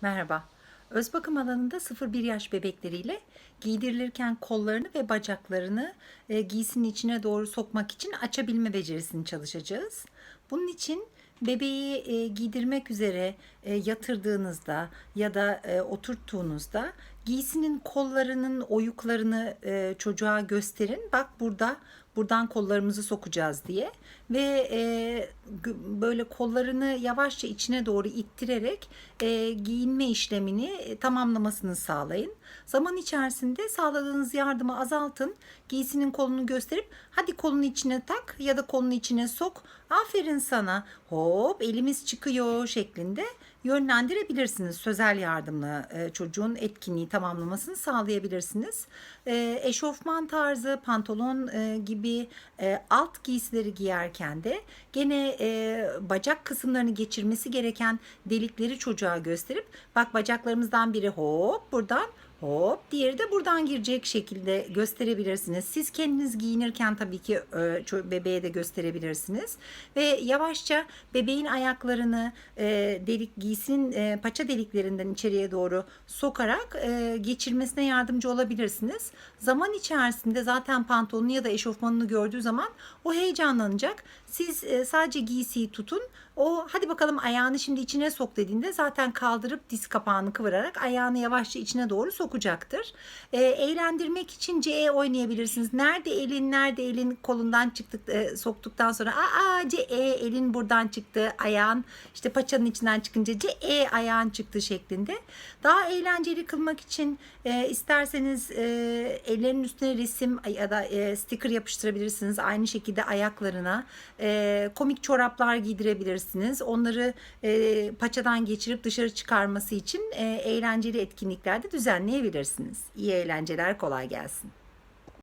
Merhaba. Öz bakım alanında 0-1 yaş bebekleriyle giydirilirken kollarını ve bacaklarını e, giysinin içine doğru sokmak için açabilme becerisini çalışacağız. Bunun için bebeği e, giydirmek üzere e, yatırdığınızda ya da oturttuğunuzda giysinin kollarının oyuklarını e, çocuğa gösterin. Bak burada buradan kollarımızı sokacağız diye ve e, böyle kollarını yavaşça içine doğru ittirerek e, giyinme işlemini e, tamamlamasını sağlayın. Zaman içerisinde sağladığınız yardımı azaltın. Giysinin kolunu gösterip hadi kolunu içine tak ya da kolunu içine sok. Aferin sana. Hop elimiz çıkıyor şeklinde yönlendirebilirsiniz. Sözel yardımla e, çocuğun etkinliği tamamlamasını sağlayabilirsiniz. E, eşofman tarzı, pantolon e, gibi e, alt giysileri giyerken de gene e, bacak kısımlarını geçirmesi gereken delikleri çocuğa gösterip bak bacaklarımızdan biri hop buradan Hop diğeri de buradan girecek şekilde gösterebilirsiniz. Siz kendiniz giyinirken tabii ki e, bebeğe de gösterebilirsiniz. Ve yavaşça bebeğin ayaklarını e, delik giysinin e, paça deliklerinden içeriye doğru sokarak geçirmesine yardımcı olabilirsiniz. Zaman içerisinde zaten pantolonu ya da eşofmanını gördüğü zaman o heyecanlanacak. Siz sadece giysiyi tutun. O hadi bakalım ayağını şimdi içine sok dediğinde zaten kaldırıp diz kapağını kıvırarak ayağını yavaşça içine doğru sokacaktır. E, eğlendirmek için CE oynayabilirsiniz. Nerede elin, nerede elin kolundan çıktık, e, soktuktan sonra aa CE elin buradan çıktı, ayağın işte paçanın içinden çıkınca CE ayağın çıktı şeklinde. Daha eğlenceli kılmak için e, isterseniz e, ellerin üstüne resim ya da e, sticker yapıştırabilirsiniz. Aynı şekilde ayaklarına e, komik çoraplar giydirebilirsiniz. Onları e, paçadan geçirip dışarı çıkarması için e, eğlenceli etkinliklerde düzenleyebilirsiniz. İyi eğlenceler, kolay gelsin.